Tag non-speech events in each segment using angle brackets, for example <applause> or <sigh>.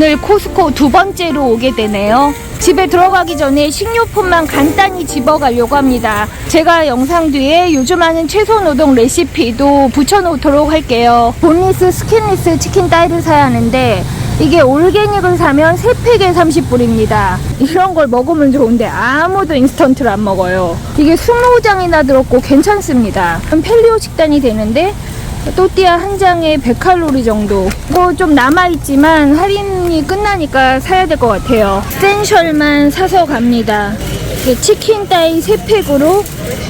오늘 코스코 두 번째로 오게 되네요. 집에 들어가기 전에 식료품만 간단히 집어가려고 합니다. 제가 영상 뒤에 요즘 하는 채소 노동 레시피도 붙여놓도록 할게요. 본리스 스킨리스 치킨 따위를 사야 하는데 이게 올게닉을 사면 3팩에 30불입니다. 이런 걸 먹으면 좋은데 아무도 인스턴트를 안 먹어요. 이게 20장이나 들었고 괜찮습니다. 펠리오 식단이 되는데 또띠아 한 장에 100칼로리 정도. 이거 좀 남아있지만 할인이 끝나니까 사야 될 것 같아요. 센셜만 사서 갑니다. 이게 치킨 따위 3팩으로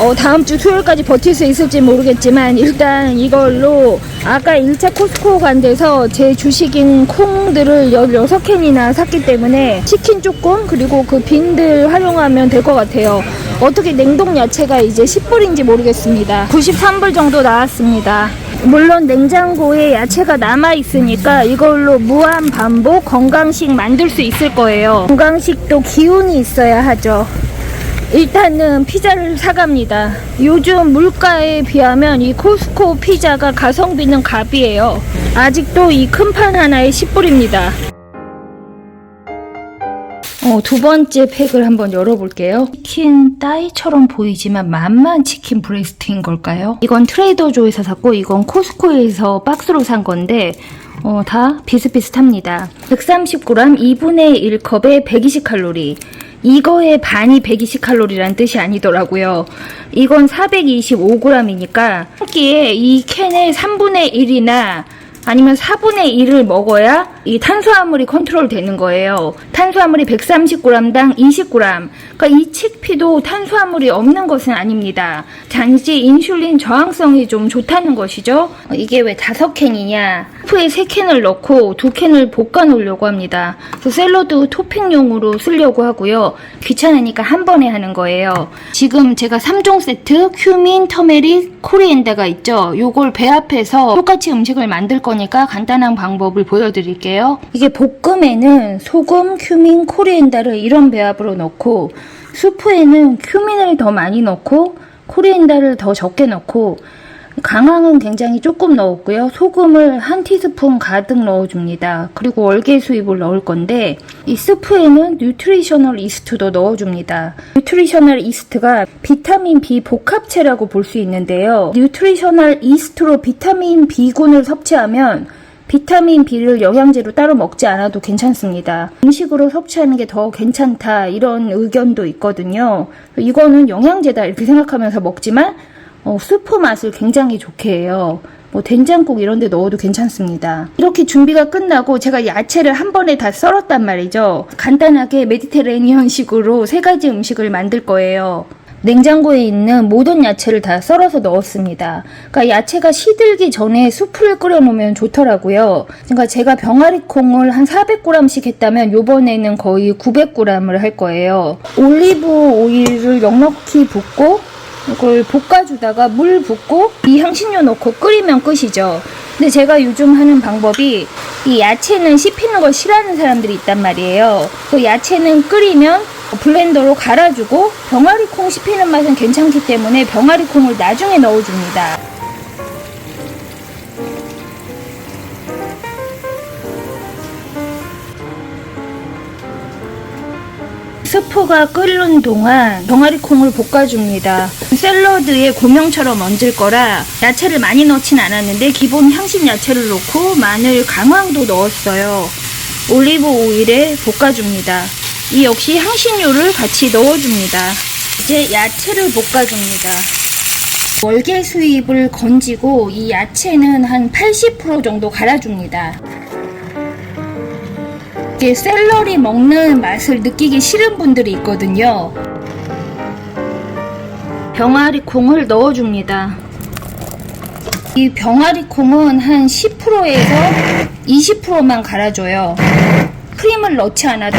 어, 다음 주 수요일까지 버틸 수 있을지 모르겠지만 일단 이걸로 아까 1차 코스코 간 데서 제 주식인 콩들을 16캔이나 샀기 때문에 치킨 조금 그리고 그 빈들 활용하면 될 것 같아요. 어떻게 냉동 야채가 이제 10불인지 모르겠습니다. 93불 정도 나왔습니다. 물론 냉장고에 야채가 남아 있으니까 이걸로 무한 반복 건강식 만들 수 있을 거예요. 건강식도 기운이 있어야 하죠. 일단은 피자를 사갑니다. 요즘 물가에 비하면 이 코스코 피자가 가성비는 갑이에요. 아직도 이 큰 판 하나에 10불입니다. 어, 두 번째 팩을 한번 열어볼게요. 치킨 따위처럼 보이지만 만만 치킨 브레스트인 걸까요? 이건 트레이더조에서 샀고 이건 코스코에서 박스로 산 건데 어, 다 비슷비슷합니다. 130g 2분의 1컵에 120칼로리. 이거의 반이 120칼로리란 뜻이 아니더라고요. 이건 425g이니까 한 끼에 이 캔의 3분의 1이나 아니면 4분의 1을 먹어야 이 탄수화물이 컨트롤 되는 거예요. 탄수화물이 130g당 20g. 그러니까 이 칡피도 탄수화물이 없는 것은 아닙니다. 단지 인슐린 저항성이 좀 좋다는 것이죠. 어, 이게 왜 다섯 캔이냐? 스프에 세 캔을 넣고 두 캔을 볶아 놓으려고 합니다. 그래서 샐러드 토핑용으로 쓰려고 하고요. 귀찮으니까 한 번에 하는 거예요. 지금 제가 3종 세트 큐민, 터메릭, 코리엔다가 있죠. 요걸 배합해서 똑같이 음식을 만들 거니까 간단한 방법을 보여드릴게요. 이게 볶음에는 소금, 큐민, 코리엔다를 이런 배합으로 넣고 수프에는 큐민을 더 많이 넣고 코리엔다를 더 적게 넣고 강황은 굉장히 조금 넣었고요. 소금을 한 티스푼 가득 넣어줍니다. 그리고 월계수잎을 넣을 건데 이 스프에는 뉴트리셔널 이스트도 넣어줍니다. 뉴트리셔널 이스트가 비타민 B 복합체라고 볼 수 있는데요. 뉴트리셔널 이스트로 비타민 B군을 섭취하면 비타민 B를 영양제로 따로 먹지 않아도 괜찮습니다. 음식으로 섭취하는 게 더 괜찮다 이런 의견도 있거든요. 이거는 영양제다 이렇게 생각하면서 먹지만 어, 수프 맛을 굉장히 좋게 해요. 뭐 된장국 이런 데 넣어도 괜찮습니다. 이렇게 준비가 끝나고 제가 야채를 한 번에 다 썰었단 말이죠. 간단하게 메디테레니언식으로 세 가지 음식을 만들 거예요. 냉장고에 있는 모든 야채를 다 썰어서 넣었습니다. 그러니까 야채가 시들기 전에 수프를 끓여 놓으면 좋더라고요. 그러니까 제가 병아리 콩을 한 400g씩 했다면 요번에는 거의 900g을 할 거예요. 올리브 오일을 넉넉히 붓고 이걸 볶아주다가 물 붓고 이 향신료 넣고 끓이면 끝이죠. 근데 제가 요즘 하는 방법이 이 야채는 씹히는 걸 싫어하는 사람들이 있단 말이에요. 그 야채는 끓이면 블렌더로 갈아주고 병아리 콩 씹히는 맛은 괜찮기 때문에 병아리 콩을 나중에 넣어줍니다. 스프가 끓는 동안 병아리 콩을 볶아줍니다. 샐러드에 고명처럼 얹을 거라 야채를 많이 넣진 않았는데 기본 향신 야채를 넣고 마늘, 강황도 넣었어요. 올리브 오일에 볶아줍니다. 이 역시 향신료를 같이 넣어줍니다. 이제 야채를 볶아줍니다. 월계 수잎을 건지고 이 야채는 한 80% 정도 갈아줍니다. 이게 샐러리 먹는 맛을 느끼기 싫은 분들이 있거든요. 병아리 콩을 넣어줍니다. 이 병아리 콩은 한 10%에서 20%만 갈아줘요. 크림을 넣지 않아도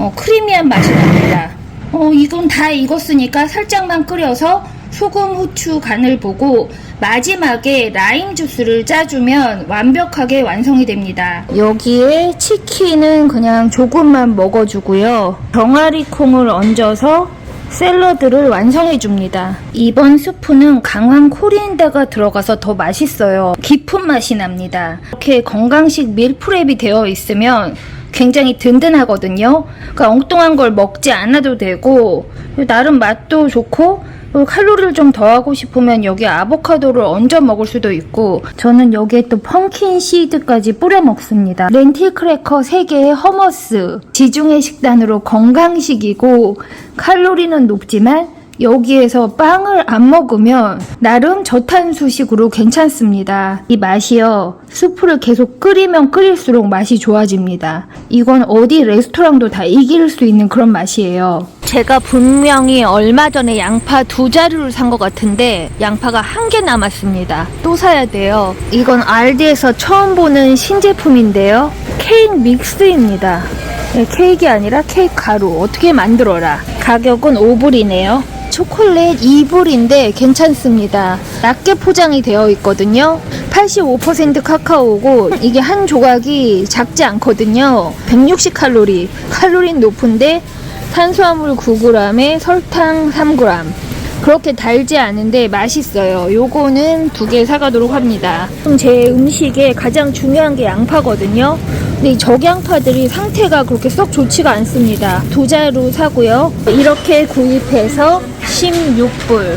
어, 크리미한 맛이 납니다. 어, 이건 다 익었으니까 살짝만 끓여서 소금, 후추 간을 보고 마지막에 라임 주스를 짜주면 완벽하게 완성이 됩니다. 여기에 치킨은 그냥 조금만 먹어주고요. 병아리 콩을 얹어서 샐러드를 완성해 줍니다. 이번 스프는 강한 코리앤다가 들어가서 더 맛있어요. 깊은 맛이 납니다. 이렇게 건강식 밀프렙이 되어 있으면 굉장히 든든하거든요. 그러니까 엉뚱한 걸 먹지 않아도 되고 나름 맛도 좋고 칼로리를 좀 더하고 싶으면 여기 아보카도를 얹어 먹을 수도 있고 저는 여기에 또 펑킨 시드까지 뿌려 먹습니다. 렌틸 크래커 3개의 허머스 지중해 식단으로 건강식이고 칼로리는 높지만 여기에서 빵을 안 먹으면 나름 저탄수식으로 괜찮습니다. 이 맛이요. 수프를 계속 끓이면 끓일수록 맛이 좋아집니다. 이건 어디 레스토랑도 다 이길 수 있는 그런 맛이에요. 제가 분명히 얼마 전에 양파 두 자루를 산 것 같은데 양파가 한 개 남았습니다. 또 사야 돼요. 이건 알디에서 처음 보는 신제품인데요. 케이크 믹스입니다. 네, 케이크가 아니라 케이크 가루 어떻게 만들어라. 가격은 5불이네요. 초콜릿 2불인데 괜찮습니다. 얇게 포장이 되어 있거든요. 85% 카카오고 이게 한 조각이 작지 않거든요. 160 칼로리. 칼로리는 높은데 탄수화물 9g에 설탕 3g. 그렇게 달지 않은데 맛있어요. 요거는 두 개 사가도록 합니다. 제 음식에 가장 중요한 게 양파거든요. 근데 이 적양파들이 상태가 그렇게 썩 좋지가 않습니다. 두 자루 사고요. 이렇게 구입해서 16불.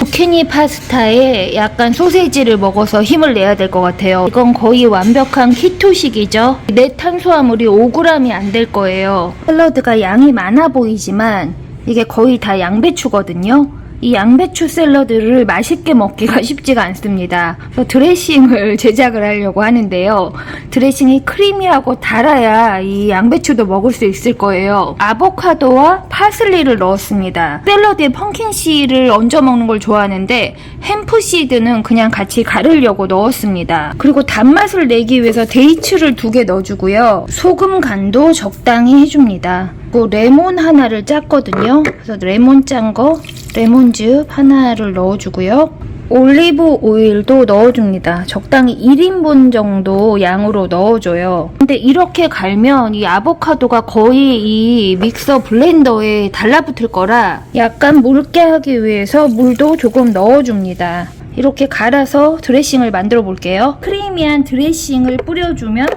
zucchini 파스타에 약간 소세지를 먹어서 힘을 내야 될 것 같아요. 이건 거의 완벽한 키토식이죠. 내 탄수화물이 5g이 안 될 거예요. 샐러드가 양이 많아 보이지만 이게 거의 다 양배추거든요. 이 양배추 샐러드를 맛있게 먹기가 <laughs> 쉽지가 않습니다. 그래서 드레싱을 <laughs> 제작을 하려고 하는데요. 드레싱이 크리미하고 달아야 이 양배추도 먹을 수 있을 거예요. 아보카도와 파슬리를 넣었습니다. 샐러드에 펑킨씨를 얹어 먹는 걸 좋아하는데 햄프시드는 그냥 같이 가르려고 넣었습니다. 그리고 단맛을 내기 위해서 데이츠를 두 개 넣어주고요. 소금 간도 적당히 해줍니다. 그리고 레몬 하나를 짰거든요. 그래서 레몬 짠 거 레몬즙 하나를 넣어주고요. 올리브 오일도 넣어줍니다. 적당히 1인분 정도 양으로 넣어줘요. 근데 이렇게 갈면 이 아보카도가 거의 이 믹서 블렌더에 달라붙을 거라 약간 묽게 하기 위해서 물도 조금 넣어줍니다. 이렇게 갈아서 드레싱을 만들어 볼게요. 크리미한 드레싱을 뿌려주면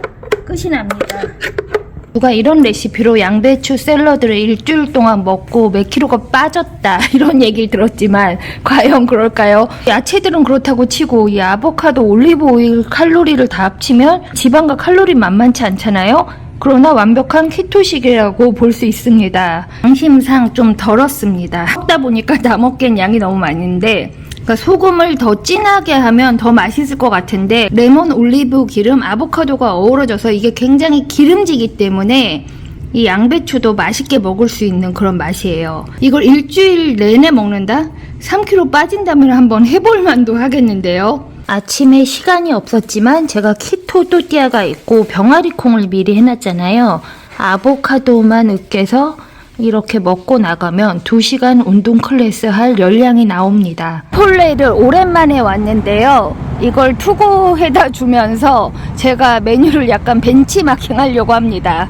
끝이 납니다. 누가 이런 레시피로 양배추 샐러드를 일주일 동안 먹고 몇 킬로가 빠졌다 <laughs> 이런 얘기를 들었지만 과연 그럴까요? 야채들은 그렇다고 치고 이 아보카도 올리브 오일 칼로리를 다 합치면 지방과 칼로리 만만치 않잖아요? 그러나 완벽한 키토식이라고 볼 수 있습니다. 양심상 좀 덜었습니다. 먹다 보니까 다 먹기엔 양이 너무 많은데 그러니까 소금을 더 진하게 하면 더 맛있을 것 같은데 레몬 올리브 기름 아보카도가 어우러져서 이게 굉장히 기름지기 때문에 이 양배추도 맛있게 먹을 수 있는 그런 맛이에요. 이걸 일주일 내내 먹는다? 3kg 빠진다면 한번 해볼 만도 하겠는데요. 아침에 시간이 없었지만 제가 키토 또띠아가 있고 병아리 콩을 미리 해놨잖아요. 아보카도만 으깨서 이렇게 먹고 나가면 2시간 운동 클래스 할 열량이 나옵니다. 폴레를 오랜만에 왔는데요. 이걸 투고해다 주면서 제가 메뉴를 약간 벤치마킹 하려고 합니다.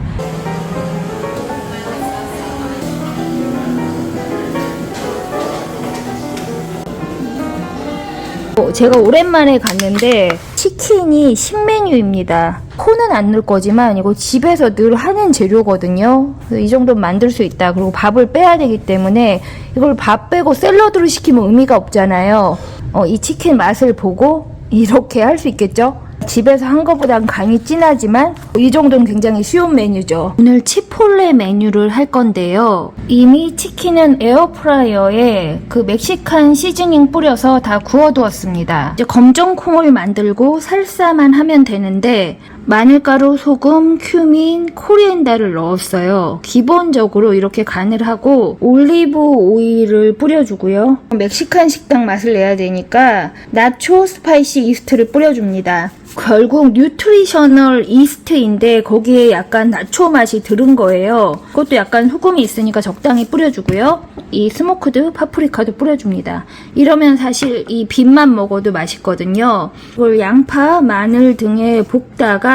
어, 제가 오랜만에 갔는데 치킨이 신메뉴입니다. 코는 안 넣을 거지만 이거 집에서 늘 하는 재료거든요. 이 정도는 만들 수 있다. 그리고 밥을 빼야 되기 때문에 이걸 밥 빼고 샐러드로 시키면 의미가 없잖아요. 어, 이 치킨 맛을 보고 이렇게 할 수 있겠죠? 집에서 한 것보단 간이 진하지만 이 정도는 굉장히 쉬운 메뉴죠. 오늘 치폴레 메뉴를 할 건데요. 이미 치킨은 에어프라이어에 그 멕시칸 시즈닝 뿌려서 다 구워두었습니다. 이제 검정 콩을 만들고 살사만 하면 되는데 마늘가루, 소금, 큐민, 코리앤다를 넣었어요. 기본적으로 이렇게 간을 하고 올리브 오일을 뿌려주고요. 멕시칸 식당 맛을 내야 되니까 나초 스파이시 이스트를 뿌려줍니다. 결국 뉴트리셔널 이스트인데 거기에 약간 나초 맛이 들은 거예요. 그것도 약간 소금이 있으니까 적당히 뿌려주고요. 이 스모크드 파프리카도 뿌려줍니다. 이러면 사실 이 빛만 먹어도 맛있거든요. 이걸 양파, 마늘 등에 볶다가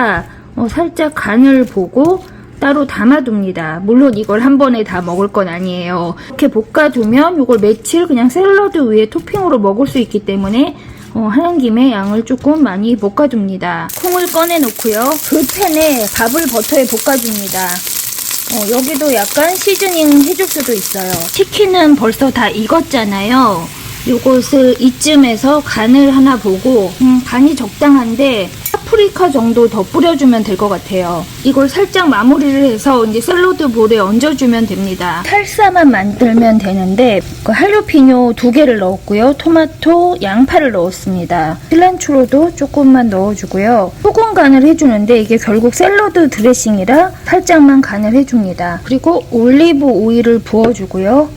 어, 살짝 간을 보고 따로 담아둡니다. 물론 이걸 한 번에 다 먹을 건 아니에요. 이렇게 볶아두면 이걸 며칠 그냥 샐러드 위에 토핑으로 먹을 수 있기 때문에 어, 하는 김에 양을 조금 많이 볶아줍니다. 콩을 꺼내놓고요. 그 팬에 밥을 버터에 볶아줍니다. 어, 여기도 약간 시즈닝 해줄 수도 있어요. 치킨은 벌써 다 익었잖아요. 요것을 이쯤에서 간을 하나 보고 음, 간이 적당한데 파프리카 정도 더 뿌려주면 될 것 같아요. 이걸 살짝 마무리를 해서 이제 샐러드 볼에 얹어주면 됩니다. 살사만 만들면 되는데 그 할로피뇨 두 개를 넣었고요. 토마토, 양파를 넣었습니다. 실란초로도 조금만 넣어주고요. 소금 간을 해주는데 이게 결국 샐러드 드레싱이라 살짝만 간을 해줍니다. 그리고 올리브 오일을 부어주고요.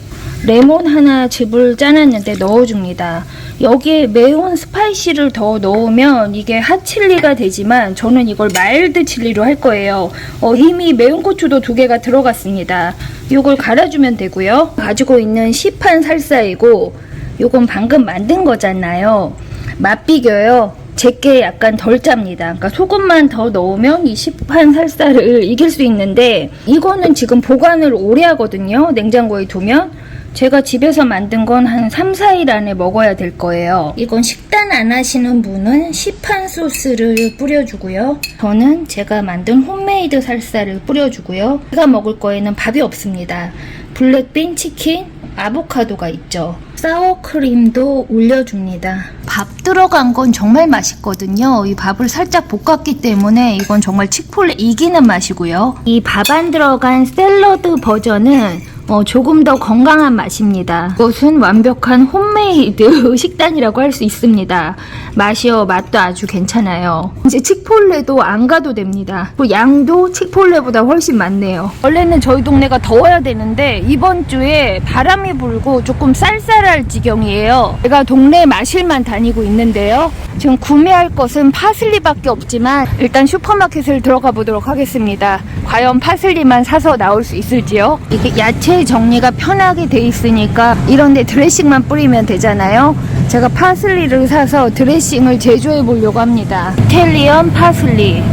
레몬 하나 즙을 짜놨는데 넣어줍니다. 여기에 매운 스파이시를 더 넣으면 이게 핫칠리가 되지만 저는 이걸 마일드 칠리로 할 거예요. 어, 이미 매운 고추도 두 개가 들어갔습니다. 이걸 갈아주면 되고요. 가지고 있는 시판 살사이고 요건 방금 만든 거잖아요. 맛비겨요. 제게 약간 덜 짭니다. 그러니까 소금만 더 넣으면 이 시판 살사를 이길 수 있는데 이거는 지금 보관을 오래 하거든요. 냉장고에 두면. 제가 집에서 만든 건 한 3, 4일 안에 먹어야 될 거예요. 이건 식단 안 하시는 분은 시판 소스를 뿌려주고요. 저는 제가 만든 홈메이드 살사를 뿌려주고요. 제가 먹을 거에는 밥이 없습니다. 블랙빈 치킨, 아보카도가 있죠. 사워크림도 올려줍니다. 밥 들어간 건 정말 맛있거든요. 이 밥을 살짝 볶았기 때문에 이건 정말 치폴레 이기는 맛이고요. 이 밥 안 들어간 샐러드 버전은 어, 조금 더 건강한 맛입니다. 이것은 완벽한 홈메이드 <laughs> 식단이라고 할 수 있습니다. 맛이요, 맛도 아주 괜찮아요. 이제 칙폴레도 안 가도 됩니다. 그 양도 칙폴레보다 훨씬 많네요. 원래는 저희 동네가 더워야 되는데 이번 주에 바람이 불고 조금 쌀쌀할 지경이에요. 제가 동네 마실만 다니고 있는데요. 지금 구매할 것은 파슬리밖에 없지만 일단 슈퍼마켓을 들어가 보도록 하겠습니다. 과연 파슬리만 사서 나올 수 있을지요? 이게 야채 정리가 편하게 돼 있으니까 이런데 드레싱만 뿌리면 되잖아요. 제가 파슬리를 사서 드레싱을 제조해 보려고 합니다. 이탈리언 파슬리.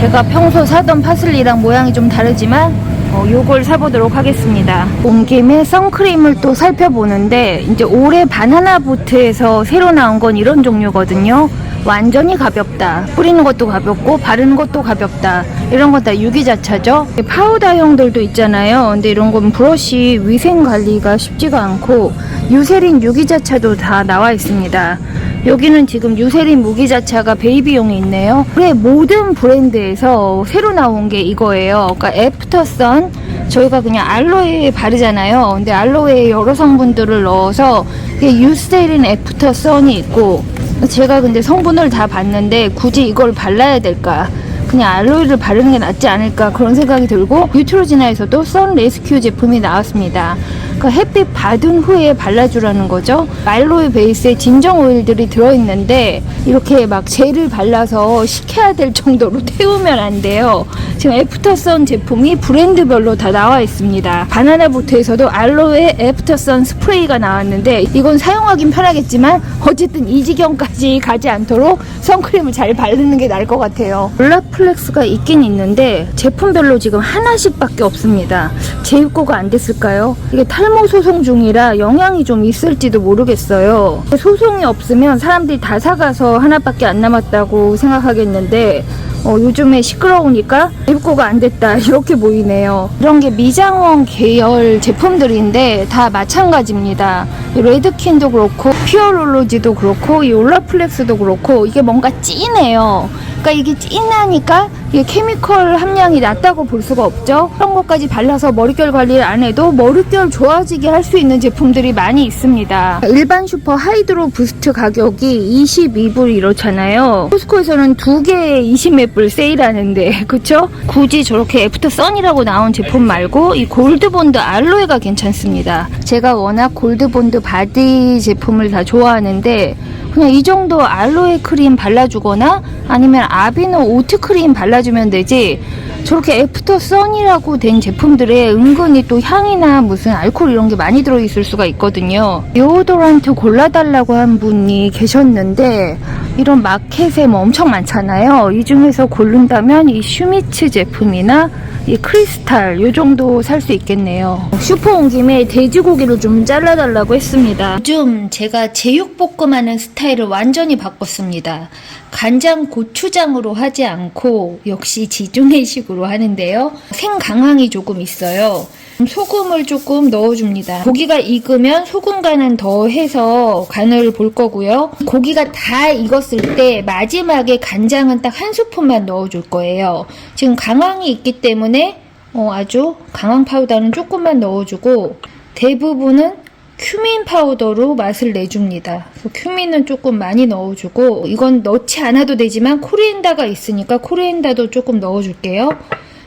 제가 평소 사던 파슬리랑 모양이 좀 다르지만 어, 요걸 사보도록 하겠습니다. 온 김에 선크림을 또 살펴보는데 이제 올해 바나나 보트에서 새로 나온 건 이런 종류거든요. 완전히 가볍다. 뿌리는 것도 가볍고 바르는 것도 가볍다. 이런 건 다 유기자차죠. 파우더형들도 있잖아요. 근데 이런 건 브러쉬 위생 관리가 쉽지가 않고 유세린 유기자차도 다 나와 있습니다. 여기는 지금 유세린 무기 자차가 베이비용이 있네요. 올해 모든 브랜드에서 새로 나온 게 이거예요. 그러니까 애프터선 저희가 그냥 알로에 바르잖아요. 근데 알로에에 여러 성분들을 넣어서 유세린 애프터선이 있고 제가 근데 성분을 다 봤는데 굳이 이걸 발라야 될까? 그냥 알로에를 바르는 게 낫지 않을까 그런 생각이 들고 뉴트로지나에서도 선 레스큐 제품이 나왔습니다. 그러니까 햇빛 받은 후에 발라주라는 거죠. 알로에 베이스에 진정 오일들이 들어있는데 이렇게 막 젤을 발라서 식혀야 될 정도로 <laughs> 태우면 안 돼요. 지금 애프터선 제품이 브랜드별로 다 나와 있습니다. 바나나 보트에서도 알로에 애프터선 스프레이가 나왔는데 이건 사용하긴 편하겠지만 어쨌든 이 지경까지 <laughs> 가지 않도록 선크림을 잘 바르는 게 나을 것 같아요. 올라플렉스가 있긴 있는데 제품별로 지금 하나씩밖에 없습니다. 재입고가 안 됐을까요? 이게 탈모 소송 중이라 영향이 좀 있을지도 모르겠어요. 소송이 없으면 사람들이 다 사가서 하나밖에 안 남았다고 생각하겠는데 어, 요즘에 시끄러우니까 입고가 안 됐다 <laughs> 이렇게 보이네요. 이런 게 미장원 계열 제품들인데 다 마찬가지입니다. 이 레드킨도 그렇고 피어롤로지도 그렇고 이 올라플렉스도 그렇고 이게 뭔가 진해요. 그러니까 이게 진하니까 이게 케미컬 함량이 낮다고 볼 수가 없죠. 그런 것까지 발라서 머릿결 관리를 안 해도 머릿결 좋아지게 할 수 있는 제품들이 많이 있습니다. 일반 슈퍼 하이드로 부스트 가격이 22불 이렇잖아요. 코스코에서는 두 개에 20몇 불 세일하는데 <laughs> 그쵸? 굳이 저렇게 애프터 선이라고 나온 제품 말고 이 골드본드 알로에가 괜찮습니다. 제가 워낙 골드본드 바디 제품을 다 좋아하는데 그냥 이 정도 알로에 크림 발라주거나 아니면 아비노 오트 크림 발라주면 되지 저렇게 애프터 선이라고 된 제품들에 은근히 또 향이나 무슨 알코올 이런 게 많이 들어있을 수가 있거든요. 디오도란트 골라달라고 한 분이 계셨는데 이런 마켓에 뭐 엄청 많잖아요. 이 중에서 고른다면 이 슈미츠 제품이나 이 크리스탈 요 정도 살 수 있겠네요. 슈퍼 온 김에 돼지고기를 좀 잘라달라고 했습니다. 요즘 제가 제육볶음하는 스타일을 완전히 바꿨습니다. 간장 고추장으로 하지 않고 역시 지중해식으로 하는데요. 생강황이 조금 있어요. 소금을 조금 넣어줍니다. 고기가 익으면 소금 간은 더 해서 간을 볼 거고요. 고기가 다 익었을 때 마지막에 간장은 딱 한 스푼만 넣어줄 거예요. 지금 강황이 있기 때문에 어, 아주 강황 파우더는 조금만 넣어주고 대부분은 큐민 파우더로 맛을 내줍니다. 큐민은 조금 많이 넣어주고 이건 넣지 않아도 되지만 코리앤다가 있으니까 코리앤다도 조금 넣어줄게요.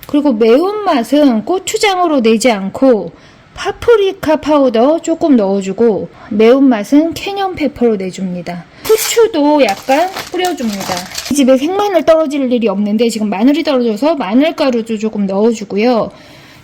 그리고 매운맛은 고추장으로 내지 않고 파프리카 파우더 조금 넣어주고 매운맛은 캐년 페퍼로 내줍니다. 후추도 약간 뿌려줍니다. 이 집에 생마늘 떨어질 일이 없는데 지금 마늘이 떨어져서 마늘가루도 조금 넣어주고요.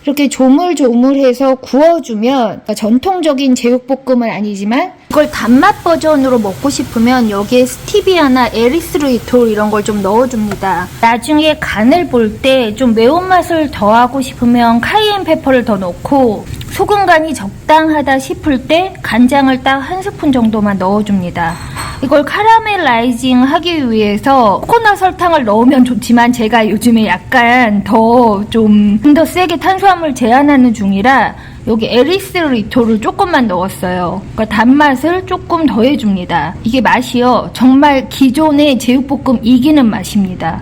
이렇게 조물조물해서 구워주면 전통적인 제육볶음은 아니지만 이걸 단맛 버전으로 먹고 싶으면 여기에 스티비아나 에리스르이톨 이런 걸 좀 넣어줍니다. 나중에 간을 볼 때 좀 매운맛을 더하고 싶으면 카이엔 페퍼를 더 넣고 소금 간이 적당하다 싶을 때 간장을 딱 한 스푼 정도만 넣어줍니다. 이걸 카라멜라이징 하기 위해서 코코넛 설탕을 넣으면 좋지만 제가 요즘에 약간 더좀더 세게 탄수화물 제한하는 중이라 여기 에리스 리토를 조금만 넣었어요. 그러니까 단맛을 조금 더해줍니다. 이게 맛이요. 정말 기존의 제육볶음 이기는 맛입니다.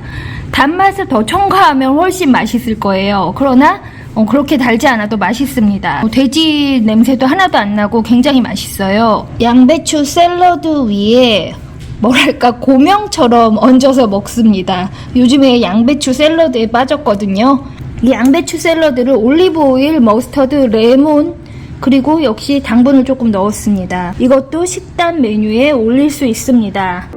단맛을 더 첨가하면 훨씬 맛있을 거예요. 그러나 어, 그렇게 달지 않아도 맛있습니다. 어, 돼지 냄새도 하나도 안 나고 굉장히 맛있어요. 양배추 샐러드 위에 뭐랄까 고명처럼 얹어서 먹습니다. 요즘에 양배추 샐러드에 빠졌거든요. 이 양배추 샐러드를 올리브 오일, 머스터드, 레몬 그리고 역시 당분을 조금 넣었습니다. 이것도 식단 메뉴에 올릴 수 있습니다.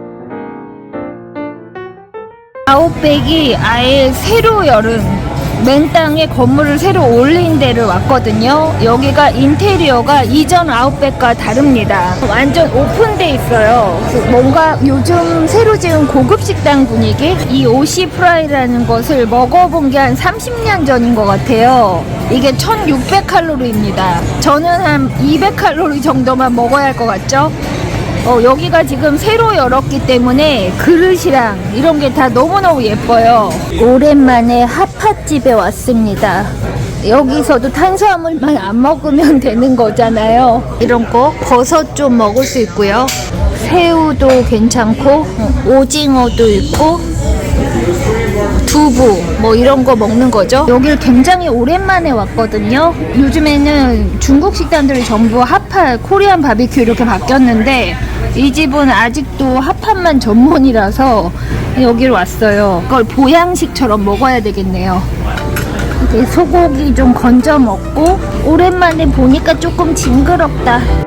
아웃백이 아예 새로 열은 맨 땅에 건물을 새로 올린 데를 왔거든요. 여기가 인테리어가 이전 아웃백과 다릅니다. 완전 오픈돼 있어요. 뭔가 요즘 새로 지은 고급 식당 분위기? 이 오시 프라이라는 것을 먹어본 게 한 30년 전인 것 같아요. 이게 1600칼로리입니다. 저는 한 200칼로리 정도만 먹어야 할 것 같죠? 어, 여기가 지금 새로 열었기 때문에 그릇이랑 이런 게 다 너무너무 예뻐요. 오랜만에 핫팟집에 왔습니다. 여기서도 탄수화물만 안 먹으면 되는 거잖아요. 이런 거 버섯 좀 먹을 수 있고요. 새우도 괜찮고 어, 오징어도 있고 두부 뭐 이런 거 먹는 거죠. 여길 굉장히 오랜만에 왔거든요. 요즘에는 중국 식당들이 전부 핫팟 코리안 바비큐 이렇게 바뀌었는데 이 집은 아직도 핫팟만 전문이라서 여기로 왔어요. 그걸 보양식처럼 먹어야 되겠네요. 소고기 좀 건져 먹고 오랜만에 보니까 조금 징그럽다.